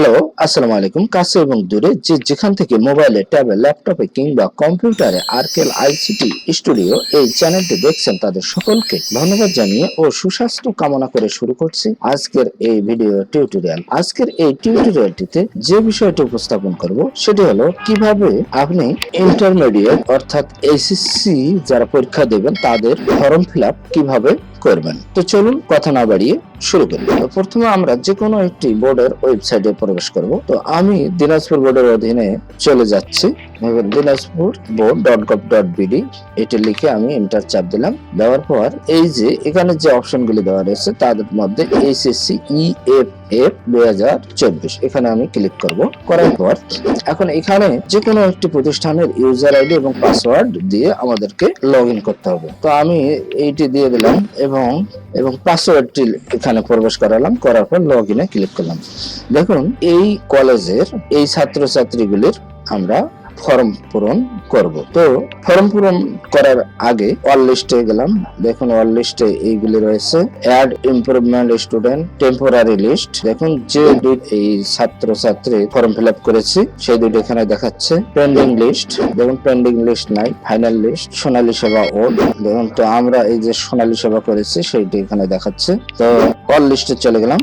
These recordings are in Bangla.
হ্যালো আসসালামু আলাইকুম কাছে এবং দূরে যে যেখান থেকে মোবাইলে ট্যাবে ল্যাপটপে কিংবা কম্পিউটারে আরকেল আইসিটি স্টুডিও এই চ্যানেলটি দেখছেন, তাদের সকলকে ধন্যবাদ জানিয়ে ও সুস্বাস্থ্য কামনা করে শুরু করছি আজকের এই ভিডিও টিউটোরিয়াল আজকের এই টিউটোরিয়ালটিতে যে বিষয়টি উপস্থাপন করব, সেটি হলো কীভাবে আপনি ইন্টারমিডিয়েট অর্থাৎ এসএসসি যারা পরীক্ষা দেবেন, তাদের ফর্ম ফিল কীভাবে করবেন। তো চলুন কথা না বাড়িয়ে শুরু করি। প্রথমে আমরা যে কোনো একটি বোর্ডের ওয়েবসাইটে প্রবেশ করব। তো আমি দিনাজপুর বোর্ডের অধীনে চলে যাচ্ছি। এবার Dinajpur dot gov dot BD এটি লিখে আমি এন্টার চাপ দিলাম। দেওয়ার পর এই যে এখানে যে অপশনগুলি দেওয়া রয়েছে, তাদের মধ্যে এইচএসসি ইএফ এফ দুই হাজার চব্বিশ, এখানে আমি ক্লিক করব। করার পর এখন এখানে যে কোনো একটি প্রতিষ্ঠানের ইউজার আইডি এবং পাসওয়ার্ড দিয়ে আমাদেরকে লগ করতে হবে। তো আমি এইটি দিয়ে দিলাম এবং এবং পাসওয়ার্ডটি এখানে প্রবেশ করালাম, করার পর লগ ক্লিক করলাম। দেখুন, এই কলেজের এই ছাত্রছাত্রীগুলির আমরা ফর্ম পূরণ করব। তো ফর্ম পূরণ করার আগে অল লিস্টে গেলাম। দেখুন অল লিস্টে এইগুলি রয়েছে। Add improvement student temporary list দেখুন, যে এই ছাত্র ছাত্রী ফর্ম ফিল আপ করেছি, সেই দুইটি এখানে দেখাচ্ছে। পেন্ডিং লিস্ট দেখুন পেন্ডিং লিস্ট নাই final list Sonali Seba old দেখুন, তো আমরা এই যে সোনালী সেবা করেছি, সেইটি এখানে দেখাচ্ছে। তো অল লিস্টে চলে গেলাম,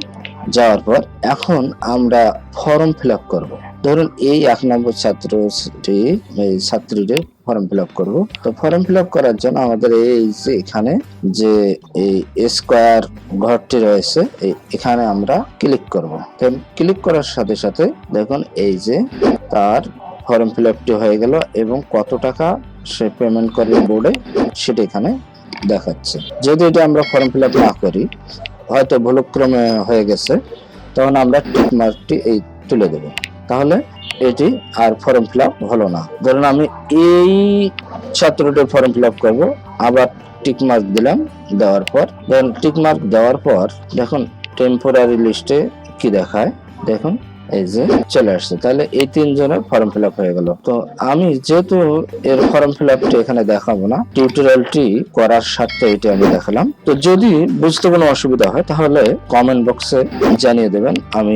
যাওয়ার পর এখন আমরা ফর্ম ফিল আপ করব। ধরুন, এই এক নম্বর ছাত্রটি, এই ছাত্রীদের ফর্ম ফিল আপ করব। তো ফর্ম ফিল আপ করার জন্য আমাদের এই যে এখানে যে এই স্কোয়ার ঘরটি রয়েছে এখানে আমরা ক্লিক করব। ক্লিক করার সাথে সাথে দেখুন, এই যে তার ফর্ম ফিল আপটি হয়ে গেল এবং কত টাকা সে পেমেন্ট করবে বোর্ডে সেটা এখানে দেখাচ্ছে। যদি এটা আমরা ফর্ম ফিল আপ না করি, হয়তো ভুলক্রমে হয়ে গেছে, তখন আমরা টিক মার্কটি এই তুলে দেব। তাহলে এটি আর ফর্ম ফিল হলো না। ধরুন আমি এই ছাত্রটির ফর্ম ফিল আপ করব, আবার টিক মার্ক দিলাম দেওয়ার পর। ধরুন টিক মার্ক দেওয়ার পর, দেখুন টেম্পোরারি লিস্টে কি দেখায়? দেখুন। এই যে চলে আসছে। তাহলে এই তিনজনের ফর্ম ফিল হয়ে গেল। তো আমি যেহেতু এর ফর্ম ফিল এখানে দেখাবো না টিউটোরিয়ালটি করার স্বার্থে এটি আমি দেখালাম। তো যদি বুঝতে কোনো অসুবিধা হয়, তাহলে কমেন্ট বক্সে জানিয়ে দেবেন, আমি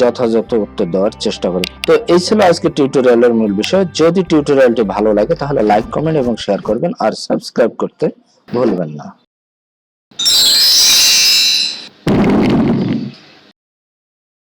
যথাযথ উত্তর দেওয়ার চেষ্টা করি। তো এই ছিল আজকে টিউটোরিয়ালের মূল বিষয়। যদি টিউটোরিয়ালটি ভালো লাগে, তাহলে লাইক কমেন্ট এবং শেয়ার করবেন। আর সাবস্ক্রাইব করতে ভুলবেন না।